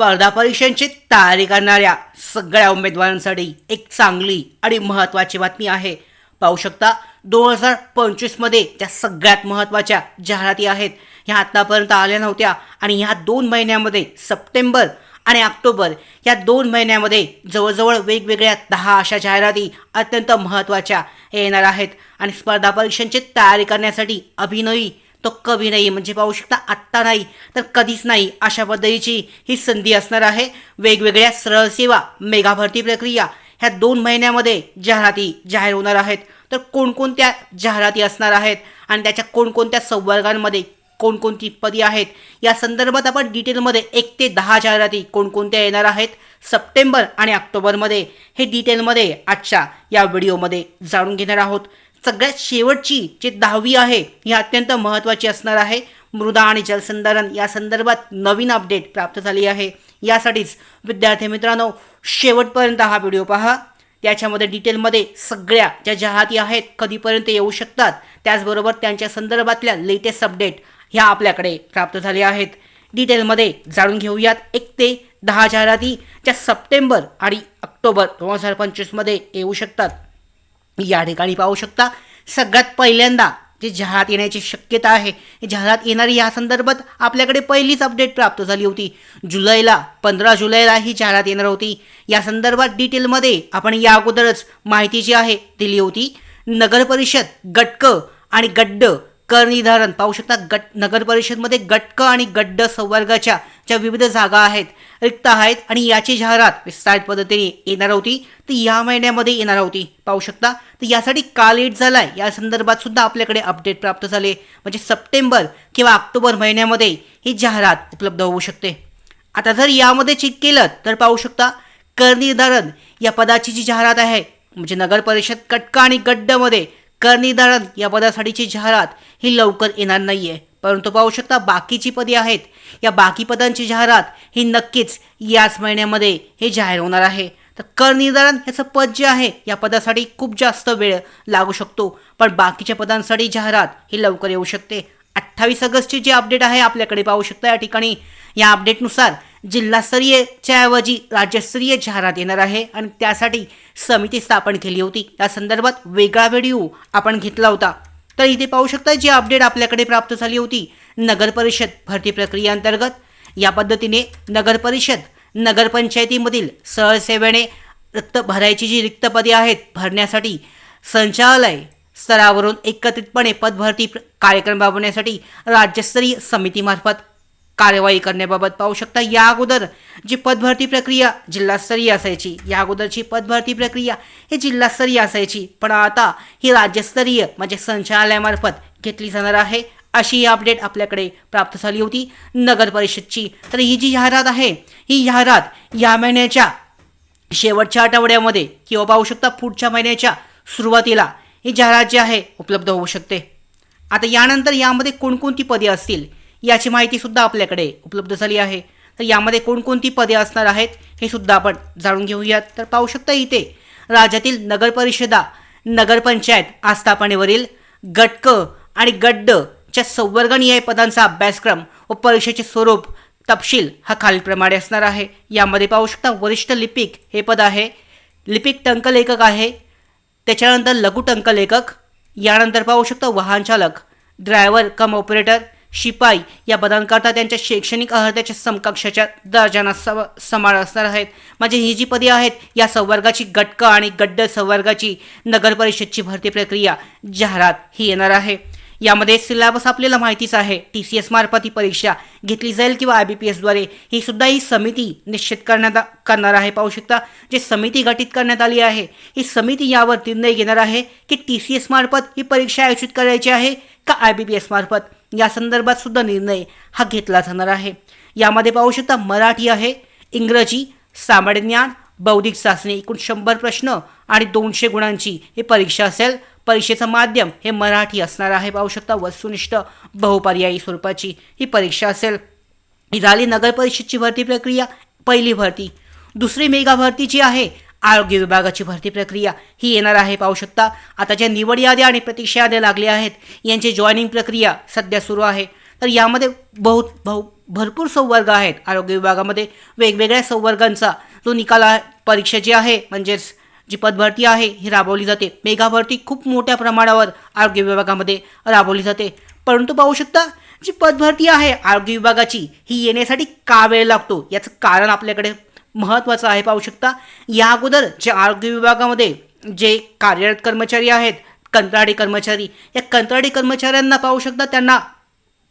स्पर्धा परीक्षांची तयारी करणाऱ्या सगळ्या उमेदवारांसाठी एक चांगली आणि महत्त्वाची बातमी आहे. पाहू शकता दोन हजार पंचवीसमध्ये त्या सगळ्यात महत्त्वाच्या जाहिराती आहेत ह्या आत्तापर्यंत आल्या नव्हत्या आणि ह्या दोन महिन्यामध्ये सप्टेंबर आणि ऑक्टोबर या दोन महिन्यामध्ये जवळजवळ वेगवेगळ्या दहा अशा जाहिराती अत्यंत महत्त्वाच्या येणार आहेत. आणि स्पर्धा परीक्षांची तयारी करण्यासाठी अभिनयी तो कवी नाही म्हणजे पाहू शकता आत्ता नाही तर कधीच नाही अशा पद्धतीची ही संधी असणार आहे. वेगवेगळ्या सरळ सेवा मेगा भरती प्रक्रिया ह्या दोन महिन्यामध्ये जाहिराती जाहीर होणार आहेत. तर कोणकोणत्या जाहिराती असणार आहेत आणि त्याच्या कोणकोणत्या संवर्गांमध्ये कोणकोणती पदी आहेत या संदर्भात आपण डिटेलमध्ये एक ते दहा जाहिराती कोणकोणत्या येणार आहेत सप्टेंबर आणि ऑक्टोबरमध्ये हे डिटेलमध्ये आजच्या या व्हिडिओमध्ये जाणून घेणार आहोत. सगळ्यात शेवटची जी दहावी आहे ही अत्यंत महत्त्वाची असणार आहे. मृदा आणि जलसंधारण या संदर्भात नवीन अपडेट प्राप्त झाली आहे. यासाठीच विद्यार्थी मित्रांनो शेवटपर्यंत हा व्हिडिओ पहा. त्याच्यामध्ये डिटेलमध्ये सगळ्या ज्या जाहाती आहेत कधीपर्यंत येऊ शकतात त्याचबरोबर त्यांच्या संदर्भातल्या लेटेस्ट अपडेट ह्या आपल्याकडे प्राप्त झाल्या आहेत. डिटेलमध्ये जाणून घेऊयात. एक ते दहा जाहिराती ज्या सप्टेंबर आणि ऑक्टोबर दोन हजार पंचवीसमध्ये येऊ शकतात. या ठिकाणी पाहू शकता. सगळ्यात पहिल्यांदा जे जाहिरात येण्याची शक्यता आहे जाहिरात येणारी या संदर्भात आपल्याकडे पहिलीच अपडेट प्राप्त झाली होती. जुलैला पंधरा जुलैला ही जाहिरात येणार होती. या संदर्भात डिटेलमध्ये आपण या अगोदरच माहिती जी आहे दिली होती. नगर परिषद गटक आणि गड्ड कर निर्धारण पाहू शकता गट नगर परिषदमध्ये गटक आणि गड्ड संवर्गाच्या ज्या विविध जागा आहेत रिक्त आहेत आणि याची जाहिरात विस्तारित पद्धतीने येणार होती ती या महिन्यामध्ये येणार होती. पाहू शकता तर यासाठी का लेट झाला आहे या संदर्भात सुद्धा आपल्याकडे अपडेट प्राप्त झाले. म्हणजे सप्टेंबर किंवा ऑक्टोबर महिन्यामध्ये ही जाहिरात उपलब्ध होऊ शकते. आता जर यामध्ये चेक केलं तर पाहू शकता कर निर्धारण या पदाची जी जाहिरात आहे म्हणजे नगर परिषद कटका आणि गड्डमध्ये कर निर्धारण या पदासाठीची जाहिरात ही लवकर येणार नाही आहे परंतु पाहू शकता बाकीची पदे आहेत. या बाकी पदांची जाहिरात ही नक्कीच याच महिन्यामध्ये हे जाहीर होणार आहे. तर कर निर्धारण याचं पद जे आहे या पदासाठी खूप जास्त वेळ लागू शकतो. पण बाकीच्या पदांसाठी जाहिरात ही लवकर येऊ शकते. अठ्ठावीस ऑगस्टची जी अपडेट आहे आपल्याकडे पाहू शकता या ठिकाणी. या अपडेटनुसार जिल्हास्तरीयच्या ऐवजी राज्यस्तरीय जाहिरात येणार आहे आणि त्यासाठी समिती स्थापन केली होती. त्या संदर्भात वेगळा व्हिडिओ आपण घेतला होता. तर इथे पाहू शकता जी अपडेट आपल्याकडे प्राप्त झाली होती. नगर परिषद भरती प्रक्रियेअंतर्गत या पद्धतीने नगर परिषद नगरपंचायतीमधील सहसेवेने रिक्त भरायची जी रिक्त पदे आहेत भरण्यासाठी संचालय स्तरावरून एकत्रितपणे पदभरती कार्यक्रम राबवण्यासाठी राज्यस्तरीय समितीमार्फत कार्यवाही करण्याबाबत पाहू शकता या अगोदर जी पदभरती प्रक्रिया जिल्हास्तरीय असायची या अगोदरची पदभरती प्रक्रिया ही जिल्हास्तरीय असायची पण आता ही राज्यस्तरीय म्हणजे संचालयामार्फत घेतली जाणार आहे अशी ही अपडेट आपल्याकडे प्राप्त झाली होती नगर परिषदची. तर ही जी जाहिरात आहे ही जाहिरात या महिन्याच्या शेवटच्या आठवड्यामध्ये किंवा पाहू शकता पुढच्या महिन्याच्या सुरुवातीला ही जाहिरात जी आहे उपलब्ध होऊ शकते. आता यानंतर यामध्ये कोणकोणती पदे असतील? याची माहितीसुद्धा आपल्याकडे उपलब्ध झाली आहे. तर यामध्ये कोणकोणती पदे असणार आहेत हे सुद्धा आपण जाणून घेऊयात. तर पाहू शकता इथे राज्यातील नगरपरिषदा नगरपंचायत आस्थापनेवरील गटक आणि गड्डच्या संवर्गनीय पदांचा अभ्यासक्रम व परीक्षेचे स्वरूप तपशील हा खालीलप्रमाणे असणार आहे. यामध्ये पाहू शकता वरिष्ठ लिपिक हे पद आहे. लिपिक टंकलेखक आहे. त्याच्यानंतर लघु टंकलेखक. यानंतर पाहू शकता वाहन चालक ड्रायव्हर कम ऑपरेटर शिपाई या पदांकरता त्यांच्या शैक्षणिक अर्हतेच्या समकक्षाच्या दर्जांना सम समाळ असणार आहेत. म्हणजे ही जी पदे आहेत या संवर्गाची गटक आणि गड्ड संवर्गाची नगर परिषदची भरती प्रक्रिया जाहिरात ही येणार आहे. यामध्ये सिलेबस आपल्याला माहितीच आहे. टी सी एस मार्फत ही परीक्षा घेतली जाईल किंवा आय बी पी एसद्वारे ही सुद्धा ही समिती निश्चित करण्यात करणार आहे. पाहू शकता जे समिती गठीत करण्यात आली आहे ही समिती यावर निर्णय घेणार आहे की टी सी एस मार्फत ही परीक्षा आयोजित करायची आहे का आय बी पी एस मार्फत? या संदर्भात सुद्धा निर्णय हा घेतला जाणार आहे. यामध्ये पाहू शकता मराठी आहे इंग्रजी सामान्य ज्ञान बौद्धिक चाचणी एकूण शंभर प्रश्न आणि दोनशे गुणांची ही परीक्षा असेल. परीक्षेचं माध्यम हे मराठी असणार आहे. पाहू शकता वस्तुनिष्ठ बहुपर्यायी स्वरूपाची ही परीक्षा असेल. ही झाली नगर परिषदची भरती प्रक्रिया पहिली भरती. दुसरी मेगा भरती जी आहे. आरोग्य विभागाची भरती प्रक्रिया ही येणार आहे पाहू शकता. आता ज्या निवड याद्या आणि प्रतीक्षा याद्या लागल्या आहेत यांची जॉईनिंग प्रक्रिया सध्या सुरू आहे. तर यामध्ये बहुत बहु भरपूर संवर्ग आहेत. आरोग्य विभागामध्ये वेगवेगळ्या संवर्गांचा जो निकाल परीक्षा जी आहे म्हणजेच जी पदभरती आहे ही राबवली जाते. मेगा भरती खूप मोठ्या प्रमाणावर आरोग्य विभागामध्ये राबवली जाते. परंतु पाहू शकता जी पदभरती आहे आरोग्य विभागाची ही येण्यासाठी का वेळ लागतो? याचं कारण आपल्याकडे महत्त्वाचं आहे पाहू शकता. या अगोदर जे आरोग्य विभागामध्ये जे कार्यरत कर्मचारी आहेत कंत्राटी कर्मचारी या कंत्राटी कर्मचाऱ्यांना पाहू शकता त्यांना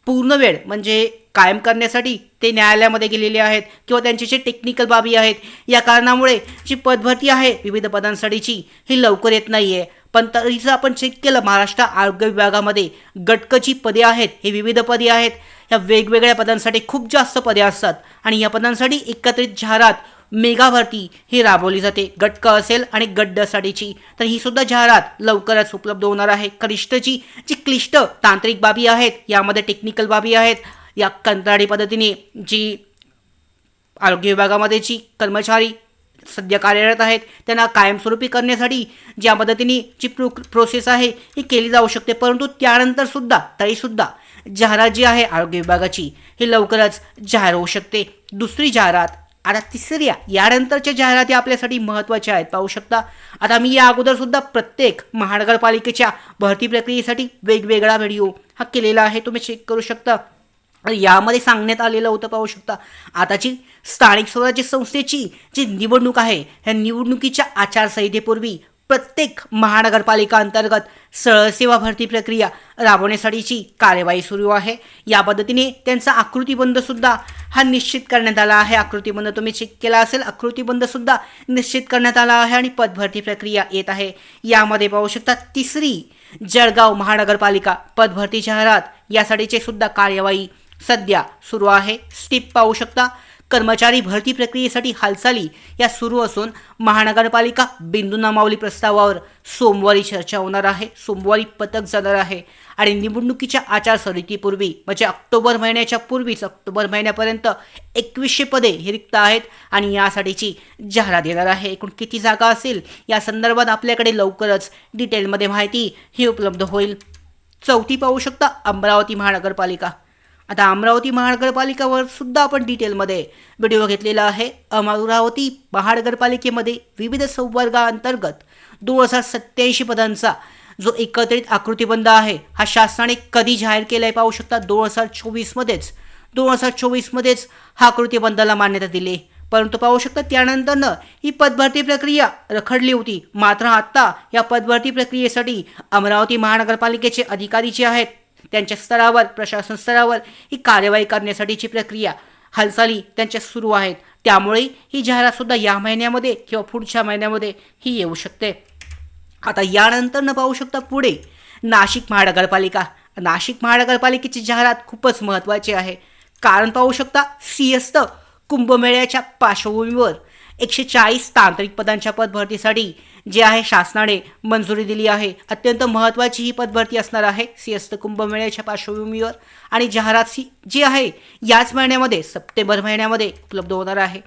पूर्ण वेळ म्हणजे कायम करण्यासाठी ते न्यायालयामध्ये गेलेले आहेत किंवा त्यांचे जे टेक्निकल बाबी आहेत या कारणामुळे जी पदभरती आहे विविध पदांसाठीची ही लवकर येत नाही आहे पण तरी जर आपण चेक केलं महाराष्ट्र आरोग्य विभागामध्ये गटकची पदे आहेत हे विविध पदे आहेत. या वेगवेगळ्या पदांसाठी खूप जास्त पदे असतात आणि या पदांसाठी एकत्रित जाहिरात मेगा भरती ही राबवली जाते. गटक असेल आणि गड्डसाठीची. तर ही सुद्धा जाहिरात लवकरच उपलब्ध होणार आहे. कनिष्ठची जी क्लिष्ट तांत्रिक बाबी आहेत यामध्ये टेक्निकल बाबी आहेत. या कंत्राटी पद्धतीने जी आरोग्य विभागामध्ये जी कर्मचारी सध्या कार्यरत आहेत. त्यांना कायमस्वरूपी करण्यासाठी ज्या पद्धतीने जी प्रो प्रोसेस आहे ही केली जाऊ शकते. परंतु त्यानंतर सुद्धा तरीसुद्धा जाहिरात जी आहे आरोग्य विभागाची ही लवकरच जाहीर होऊ शकते. दुसरी जाहिरात आता तिसऱ्या यानंतरच्या जाहिराती आपल्यासाठी महत्त्वाच्या आहेत. पाहू शकता आता मी या अगोदर सुद्धा प्रत्येक महानगरपालिकेच्या भरती प्रक्रियेसाठी वेगवेगळा व्हिडिओ हा केलेला आहे. तुम्ही चेक करू शकता. यामध्ये सांगण्यात आलेलं होतं पाहू शकता. आताची स्थानिक स्वराज्य संस्थेची जी निवडणूक आहे ह्या निवडणुकीच्या आचारसंहितेपूर्वी प्रत्येक महानगरपालिका अंतर्गत सरळसेवा भरती प्रक्रिया राबवण्यासाठीची कार्यवाही सुरू आहे. या पद्धतीने त्यांचा आकृतीबंधसुद्धा हा निश्चित करण्यात आला आहे. आकृतीबंध तुम्ही चेक केला असेल आकृतीबंधसुद्धा निश्चित करण्यात आला आहे आणि पदभरती प्रक्रिया येत आहे. यामध्ये पाहू शकता तिसरी जळगाव महानगरपालिका पदभरती जाहिरात यासाठीचे सुद्धा कार्यवाही सध्या सुरू आहे. स्टिप पाहू शकता कर्मचारी भरती प्रक्रियेसाठी हालचाली या सुरू असून महानगरपालिका बिंदू नामावली प्रस्तावावर सोमवारी चर्चा होणार आहे. सोमवारी पथक जाणार आहे आणि निवडणुकीच्या आचारसंहितेपूर्वी म्हणजे ऑक्टोबर महिन्याच्या पूर्वीच ऑक्टोबर महिन्यापर्यंत एकवीसशे पदे ही रिक्त आहेत आणि यासाठीची जाहिरात येणार आहे. एकूण किती जागा असेल या संदर्भात आपल्याकडे लवकरच डिटेलमध्ये माहिती ही उपलब्ध होईल. चौथी पाहू शकता अमरावती महानगरपालिका. आता अमरावती महानगरपालिकावर सुद्धा आपण डिटेलमध्ये व्हिडिओ घेतलेला आहे. अमरावती महानगरपालिकेमध्ये विविध संवर्गाअंतर्गत दोन हजार सत्याऐंशी पदांचा जो एकत्रित आकृतीबंध आहे हा शासनाने कधी जाहीर केला आहे पाहू शकता? दोन हजार चोवीसमध्येच. दोन हजार चोवीसमध्येच हा आकृतीबंधाला मान्यता दिली. परंतु पाहू शकता त्यानंतरनं ही पदभरती प्रक्रिया रखडली होती. मात्र आत्ता या पदभरती प्रक्रियेसाठी अमरावती महानगरपालिकेचे अधिकारी जे आहेत त्यांच्या स्तरावर प्रशासन स्तरावर ही कार्यवाही करण्यासाठीची प्रक्रिया हालचाली त्यांच्या सुरू आहेत. त्यामुळे ही जाहिरातसुद्धा या महिन्यामध्ये किंवा पुढच्या महिन्यामध्ये ही येऊ शकते. आता यानंतर न पाहू शकता पुढे नाशिक महानगरपालिका. नाशिक महानगरपालिकेची जाहिरात खूपच महत्त्वाची आहे. कारण पाहू शकता सिंहस्थ कुंभमेळ्याच्या पार्श्वभूमीवर एकशे चाळीस तांत्रिक पदांच्या पदभरतीसाठी जे आहे शासनाने मंजुरी दिली आहे. अत्यंत महत्त्वाची ही पदभरती असणार आहे. सिंहस्थ कुंभमेळ्याच्या पार्श्वभूमीवर आणि जाहिरात सी जी आहे याच महिन्यामध्ये सप्टेंबर महिन्यामध्ये उपलब्ध होणार आहे.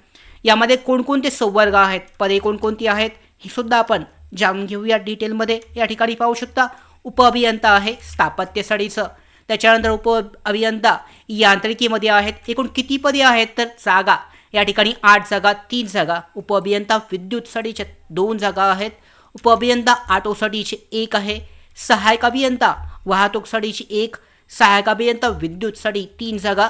यामध्ये कोणकोणते संवर्ग आहेत? पदे कोणकोणती आहेत? हे सुद्धा आपण जाणून घेऊया. डिटेलमध्ये या ठिकाणी पाहू शकता. उपअभियंता आहे स्थापत्यसाडीचं त्याच्यानंतर उप अभियंता यांत्रिकीमध्ये आहेत. एकूण किती पदे आहेत? तर जागा या ठिकाणी आठ जागा तीन जागा. उपअभियंता विद्युतसाठीच्या दोन जागा आहेत. उपअभियंता ऑटोसाठीचे एक आहे. सहायक अभियंता वाहतूकसाठीची एक. सहायक अभियंता विद्युतसाठी तीन जागा.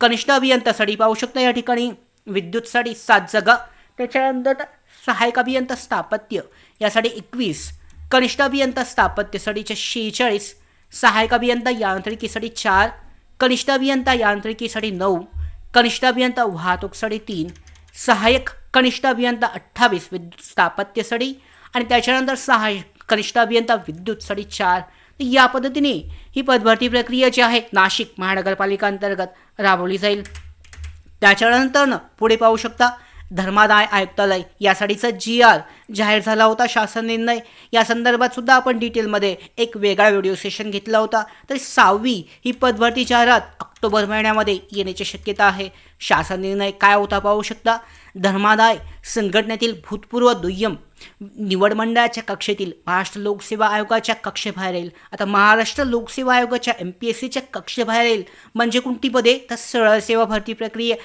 कनिष्ठ अभियंतासाठी पाहू शकता या ठिकाणी विद्युतसाठी सात जागा. त्याच्यानंतर सहायक अभियंता स्थापत्य. यासाठी एकवीस. कनिष्ठ अभियंता स्थापत्यसाठीचे शेहेचाळीस. सहायक अभियंता यांत्रिकीसाठी चार. कनिष्ठ अभियंता यांत्रिकीसाठी नऊ. कनिष्ठ अभियंता वाहतूक सडी तीन सहाय्यक कनिष्ठ अभियंता अठ्ठावीस विद्युत स्थापत्य सडी आणि त्याच्यानंतर सहाय्यक कनिष्ठ अभियंता विद्युत सडी चार. या पद्धतीने ही पदभरती प्रक्रिया जी आहे नाशिक महानगरपालिका अंतर्गत राबवली जाईल. त्याच्यानंतरनं पुढे पाहू शकता धर्मादाय आयुक्तालय. यासाठीचा जी आर जाहीर झाला होता शासन निर्णय. या संदर्भात सुद्धा आपण डिटेलमध्ये एक वेगळा व्हिडिओ सेशन घेतला होता. तर सहावी ही पदभरती जाहिरात ऑक्टोबर महिन्यामध्ये येण्याची शक्यता आहे. शासन निर्णय काय होता पाहू शकता. धर्मादाय संघटनेतील भूतपूर्व दुय्यम निवड मंडळाच्या कक्षेतील महाराष्ट्र लोकसेवा आयोगाच्या कक्षेबाहेर येईल. आता महाराष्ट्र लोकसेवा आयोगाच्या एम पी एस सीच्या कक्षेबाहेर येईल. म्हणजे कोणती पदे? तर सरळ सेवा भरती प्रक्रिया.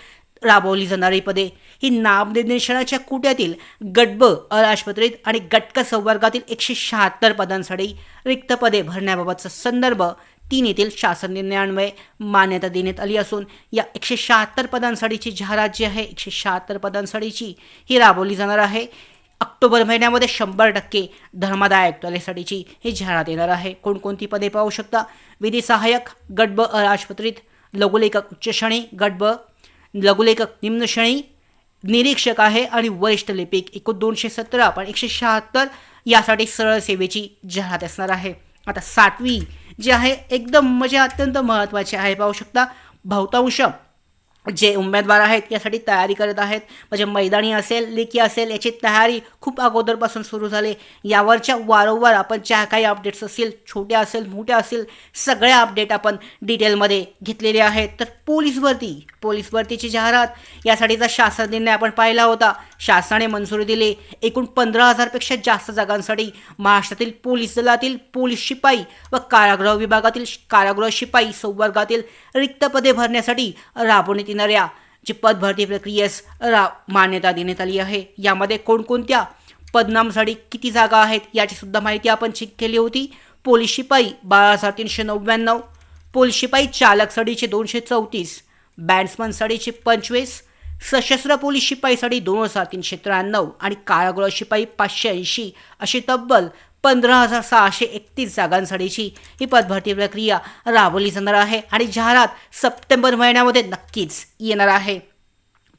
राबवली जाणारी पदे. ही नामनिर्देशनाच्या कुट्यातील गटब अराजपत्रित आणि गटक संवर्गातील एकशे शहात्तर पदांसाठी रिक्त पदे भरण्याबाबतचा संदर्भ तीन येथील शासन निर्णयान्वये मान्यता देण्यात आली असून या एकशे शहात्तर पदांसाठीची जाहिरात जी आहे एकशे शहात्तर पदांसाठीची ही राबवली जाणार आहे. ऑक्टोबर महिन्यामध्ये शंभर टक्के धर्मादाय आयुक्तालयासाठीची ही जाहिरात येणार आहे. कोणकोणती पदे पाहू शकता? विधी सहाय्यक गटब अराजपत्रित लघुलेखक उच्च श्रेणी लघुलेखक निम्न श्रेणी निरीक्षक आहे आणि वरिष्ठ लिपिक एकूण दोनशे सतरा पण एकशे शहात्तर यासाठी सरळ सेवेची जाहिरात असणार आहे. आता सातवी जी आहे एकदम म्हणजे अत्यंत महत्त्वाची आहे. पाहू शकता बहुतांश जे उमेदवार आहेत यासाठी तयारी करत आहेत. म्हणजे मैदानी असेल लेखी असेल याची तयारी खूप अगोदरपासून सुरू झाली. यावरच्या वारंवार आपण ज्या काही अपडेट्स असतील छोट्या असेल मोठ्या असेल सगळ्या अपडेट आपण डिटेलमध्ये घेतलेले आहेत. तर पोलीस भरती पोलीस भरतीची जाहिरात यासाठीचा शासन निर्णय आपण पाहिला होता. शासनाने मंजुरी दिली. एकूण पंधरा हजारपेक्षा जास्त जागांसाठी महाराष्ट्रातील पोलीस दलातील पोलीस शिपाई व कारागृह विभागातील कारागृह शिपाई संवर्गातील रिक्त पदे भरण्यासाठी राबवण्यात येणाऱ्या जी पदभरती प्रक्रियेस रा मान्यता देण्यात आली आहे. यामध्ये कोणकोणत्या पदनामसाठी किती जागा आहेत याची सुद्धा माहिती आपण चेक केली होती. पोलीस शिपाई बारा हजार तीनशे नव्याण्णव पोलीस शिपाई चालकसाठीचे दोनशे चौतीस बॅट्समनसाठीचे पंचवीस सशस्त्र पोलीस शिपाईसाठी दोन हजार तीनशे त्र्याण्णव आणि कारागृह शिपाई पाचशे ऐंशी अशी तब्बल पंधरा हजार सहाशे एकतीस जागांसाठीची ही पदभरती प्रक्रिया राबवली जाणार आहे आणि जाहिरात सप्टेंबर महिन्यामध्ये नक्कीच येणार आहे.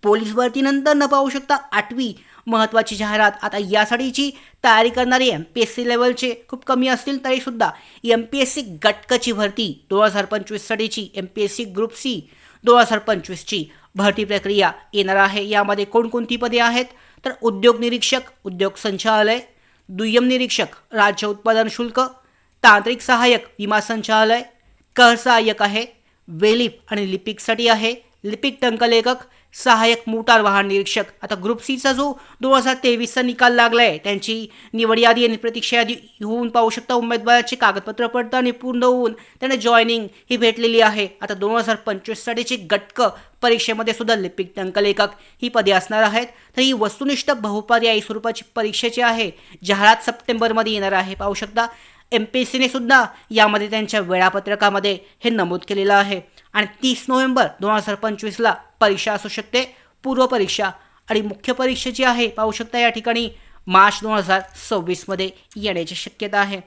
पोलीस भरतीनंतर न पाहू शकता आठवी महत्त्वाची जाहिरात. आता यासाठीची तयारी करणारे एम पी एस सी लेवलचे खूप कमी असतील तरीसुद्धा एम पी एस सी गटकची भरती दोन हजार पंचवीससाठीची M P S C group C दोन हजार पंचवीसची भरती प्रक्रिया येणार आहे. यामध्ये कोणकोणती पदे आहेत? तर उद्योग निरीक्षक उद्योग संचालय दुय्यम निरीक्षक राज्य उत्पादन शुल्क तांत्रिक सहाय्यक विमा संचालय कर सहाय्यक आहे वेलिप आणि लिपिकसाठी आहे. लिपिक टंकलेखक सहाय्यक मोटार वाहन निरीक्षक. आता ग्रुप सीचा जो दोन हजार तेवीसचा निकाल लागला आहे त्यांची निवड यादी आणि प्रतीक्षा यादी होऊन पाहू शकता उमेदवाराचे कागदपत्र पडताळणी पूर्ण होऊन त्यांना जॉईनिंग ही भेटलेली आहे. आता दोन हजार पंचवीससाठीची गटक परीक्षेमध्ये सुद्धा लिपिक टंकलेखक ही पदे असणार आहेत. तर ही वस्तुनिष्ठ बहुपर्यायी स्वरूपाची परीक्षेची आहे जाहिरात सप्टेंबरमध्ये येणार आहे. पाहू शकता एम पी एस सीने सुद्धा यामध्ये त्यांच्या वेळापत्रकामध्ये हे नमूद केलेलं आहे. आणि तीस नोव्हेंबर दोन हजार पंचवीसला परीक्षा असू शकते पूर्वपरीक्षा आणि मुख्य परीक्षा जी आहे पाहू शकता या ठिकाणी मार्च दोन हजार सव्वीसमध्ये येण्याची शक्यता आहे.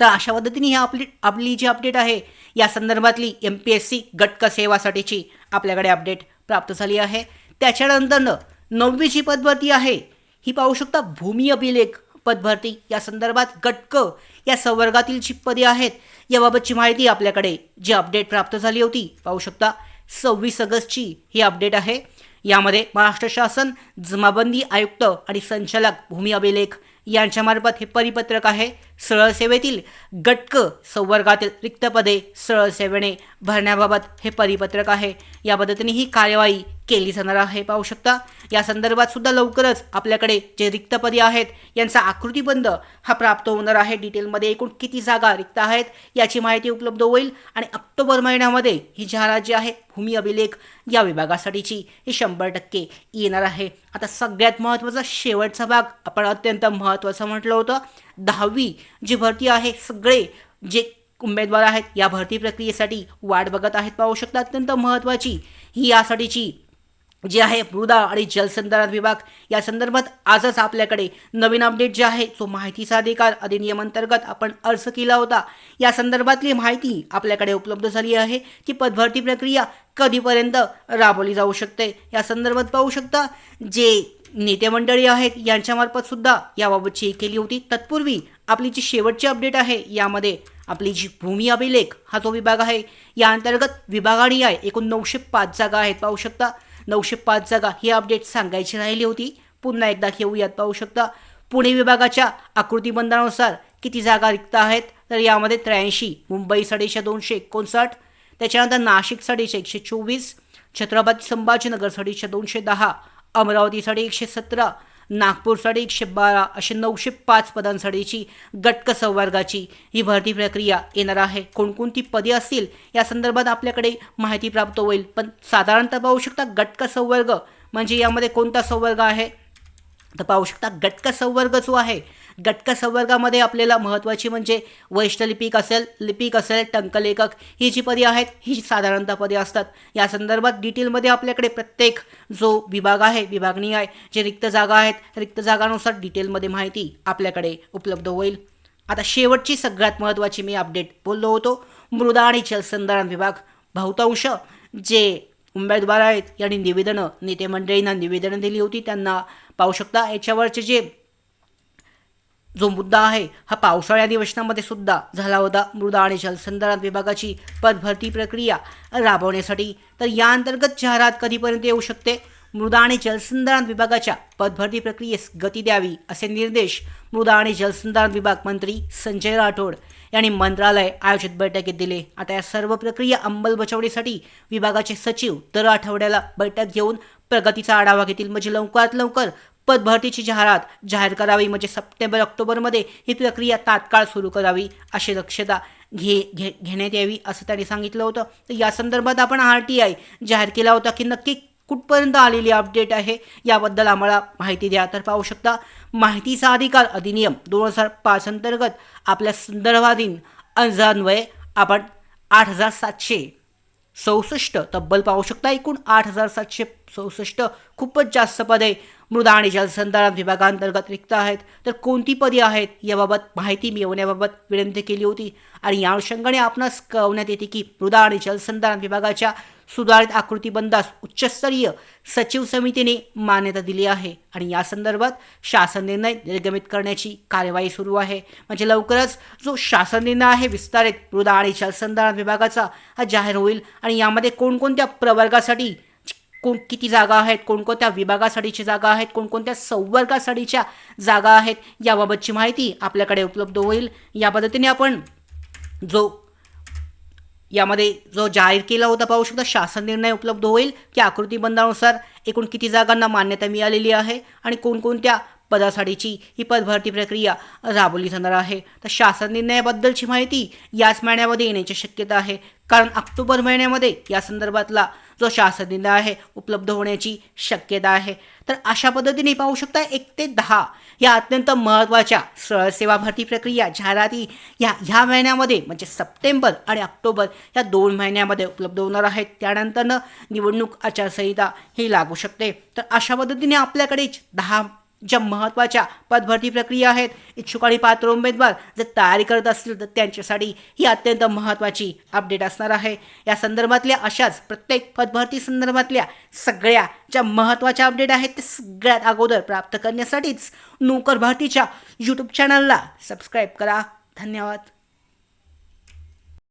तर अशा पद्धतीने ही आपली आपली जी अपडेट आहे या संदर्भातली एम पी एस सी गटक सेवासाठीची आपल्याकडे अपडेट प्राप्त झाली आहे. त्याच्यानंतरनं नववी जी पदभरती आहे ही पाहू शकता भूमी अभिलेख पदभरती. या संदर्भात गटक या संवर्गातील जी पदे आहेत याबाबतची माहिती आपल्याकडे जी अपडेट प्राप्त झाली होती पाहू शकता. सव्वीस ऑगस्टची ही अपडेट आहे. यामध्ये महाराष्ट्र शासन जमाबंदी आयुक्त आणि संचालक भूमी अभिलेख यांच्यामार्फत हे परिपत्रक आहे. सरळ सेवेतील गटक संवर्गातील रिक्त पदे सरळ सेवेने भरण्याबाबत हे परिपत्रक आहे. या पद्धतीने ही कार्यवाही केली जाणार आहे. पाहू शकता या संदर्भात सुद्धा लवकरच आपल्याकडे जे रिक्त पदे आहेत यांचा आकृतीबंध हा प्राप्त होणार आहे. डिटेलमध्ये एकूण किती जागा रिक्त आहेत याची माहिती उपलब्ध होईल आणि ऑक्टोबर महिन्यामध्ये ही जाहिरात जी आहे भूमी अभिलेख या विभागासाठीची ही शंभर टक्के येणार आहे. आता सगळ्यात महत्त्वाचा शेवटचा भाग आपण अत्यंत महत्त्वाचं म्हटलं होतं दहावी जी भरती आहे सगळे जे उमेदवार आहेत या भरती प्रक्रियेसाठी वाट बघत आहेत. पाहू शकता अत्यंत महत्त्वाची ही यासाठीची जे आहे मृदा आणि जलसंधारण विभाग. या संदर्भात आजच आपल्याकडे नवीन अपडेट जे आहे तो माहितीचा अधिकार अधिनियम अंतर्गत आपण अर्ज केला होता. या संदर्भातली माहिती आपल्याकडे उपलब्ध झाली आहे की पदभरती प्रक्रिया कधीपर्यंत राबवली जाऊ शकते? या संदर्भात पाहू शकता जे नेतेमंडळी आहेत यांच्यामार्फत सुद्धा याबाबतची केली होती. तत्पूर्वी आपली जी शेवटची अपडेट आहे यामध्ये आपली जी भूमी अभिलेख हा जो विभाग आहे या अंतर्गत विभागाने आहे. एकूण नऊशे पाच जागा आहेत पाहू शकता. नऊशे पाच जागा ही अपडेट सांगायची राहिली होती. पुन्हा एकदा घेऊयात पाहू शकता. पुणे विभागाच्या आकृतीबंधानुसार किती जागा रिक्त आहेत तर यामध्ये त्र्याऐंशी मुंबई साडेशे दोनशे एकोणसाठ त्याच्यानंतर नाशिक साडेशे एकशे चोवीस छत्रपती संभाजीनगर साडेशे दोनशे दहा अमरावतीसाठी एकशे सतरा नागपूर साडे एकशे बारा असे नऊशे पाच पदांसाठीची गटक संवर्गाची ही भरती प्रक्रिया येणार आहे. कोणकोणती पदे असतील या संदर्भात आपल्याकडे माहिती प्राप्त होईल. पण साधारणतः पाहू शकता गटक संवर्ग म्हणजे यामध्ये कोणता संवर्ग आहे? तर पाहू शकता गटक संवर्ग जो आहे गटक संवर्गामध्ये आपल्याला महत्त्वाची म्हणजे वैष्ठलिपिक असेल लिपिक असेल टंकलेखक ही जी पदे आहेत ही साधारणतः पदे असतात. या संदर्भात डिटेलमध्ये आपल्याकडे प्रत्येक जो विभाग आहे विभागणी आहे जे रिक्त जागा आहेत रिक्त जागानुसार डिटेलमध्ये माहिती आपल्याकडे उपलब्ध होईल. आता शेवटची सगळ्यात महत्त्वाची मी अपडेट बोललो होतो मृदा आणि जलसंधारण विभाग. बहुतांश जे उमेदवार आहेत यांनी निवेदनं नेते मंडळींना निवेदनं दिली होती त्यांना पाहू शकता. याच्यावरचे जे जो मुद्दा आहे हा पावसाळी अधिवेशनामध्ये सुद्धा झाला होता. मृदा आणि जलसंधारण विभागाची पदभरती प्रक्रिया राबवण्यासाठी तर या अंतर्गत जाहिरात कधीपर्यंत येऊ शकते? मृदा आणि जलसंधारण विभागाच्या पदभरती प्रक्रियेस गती द्यावी असे निर्देश मृदा आणि जलसंधारण विभाग मंत्री संजय राठोड यांनी मंत्रालय आयोजित बैठकीत दिले. आता या सर्व प्रक्रिया अंमलबजावणीसाठी विभागाचे सचिव दर आठवड्याला बैठक घेऊन प्रगतीचा आढावा घेतील. म्हणजे लवकरात लवकर पदभरतीची जाहिरात जाहीर करावी. म्हणजे सप्टेंबर ऑक्टोबरमध्ये ही प्रक्रिया तात्काळ सुरू करावी अशी दक्षता घे घे घेण्यात यावी असं त्यांनी सांगितलं होतं. तर या संदर्भात आपण आर टी आय जाहीर केला होता की नक्की कुठपर्यंत आलेली अपडेट आहे याबद्दल आम्हाला माहिती द्या. तर पाहू शकता माहितीचा अधिकार अधिनियम दोन हजार पाच अंतर्गत आपल्या संदर्भाधीन अर्जान्वये आपण आठ हजार सातशे चौसष्ट तब्बल पाहू शकता. एकूण आठ हजार सातशे चौसष्ट खूपच जास्त पदे मृदा आणि जलसंधारण विभागांतर्गत रिक्त आहेत. तर कोणती पदे आहेत? याबाबत माहिती मिळवण्याबाबत विनंती केली होती. आणि या अनुषंगाने आपणास कळवण्यात येते की मृदा आणि जलसंधारण विभागाच्या सुधारित आकृतीबंधास उच्चस्तरीय सचिव समितीने मान्यता दिली आहे. आणि या संदर्भात शासन निर्णय निर्गमित करण्याची कार्यवाही सुरू आहे. म्हणजे लवकरच जो शासन निर्णय आहे विस्तारित मृदा आणि जलसंधारण विभागाचा हा जाहीर होईल. आणि यामध्ये कोणकोणत्या प्रवर्गासाठी कोण किती जागा आहेत कोणकोणत्या विभागासाठीची जागा आहेत कोणकोणत्या संवर्गासाठीच्या जागा आहेत याबाबतची माहिती आपल्याकडे उपलब्ध होईल. या पद्धतीने आपण जो यामध्ये जो जाहीर केला होता पाहू शकता शासन निर्णय उपलब्ध होईल. की आकृतीबंधानुसार एकूण किती जागांना मान्यता मिळालेली आहे आणि कोणकोणत्या पदासाठीची ही पदभरती प्रक्रिया राबवली जाणार आहे. तर शासन निर्णयाबद्दलची माहिती याच महिन्यामध्ये येण्याची शक्यता आहे. कारण ऑक्टोबर महिन्यामध्ये या संदर्भातला जो शासन आहे उपलब्ध होण्याची शक्यता आहे. तर अशा पद्धतीने पाहू शकता एक ते दहा या अत्यंत महत्त्वाच्या सेवा भरती प्रक्रिया जाहिराती या ह्या महिन्यामध्ये म्हणजे सप्टेंबर आणि ऑक्टोबर या दोन महिन्यामध्ये उपलब्ध होणार आहेत. त्यानंतरनं निवडणूक आचारसंहिता ही लागू शकते. तर अशा पद्धतीने आपल्याकडे दहा ज्या महत्त्वाच्या पदभरती प्रक्रिया आहेत इच्छुक आणि पात्र उमेदवार जर तयारी करत असतील तर त्यांच्यासाठी ही अत्यंत महत्त्वाची अपडेट असणार आहे. या संदर्भातल्या अशाच प्रत्येक पदभरती संदर्भातल्या सगळ्या ज्या महत्त्वाच्या अपडेट आहेत ते सगळ्यात अगोदर प्राप्त करण्यासाठीच नोकर भरतीच्या यूट्यूब चॅनलला सबस्क्राईब करा. धन्यवाद.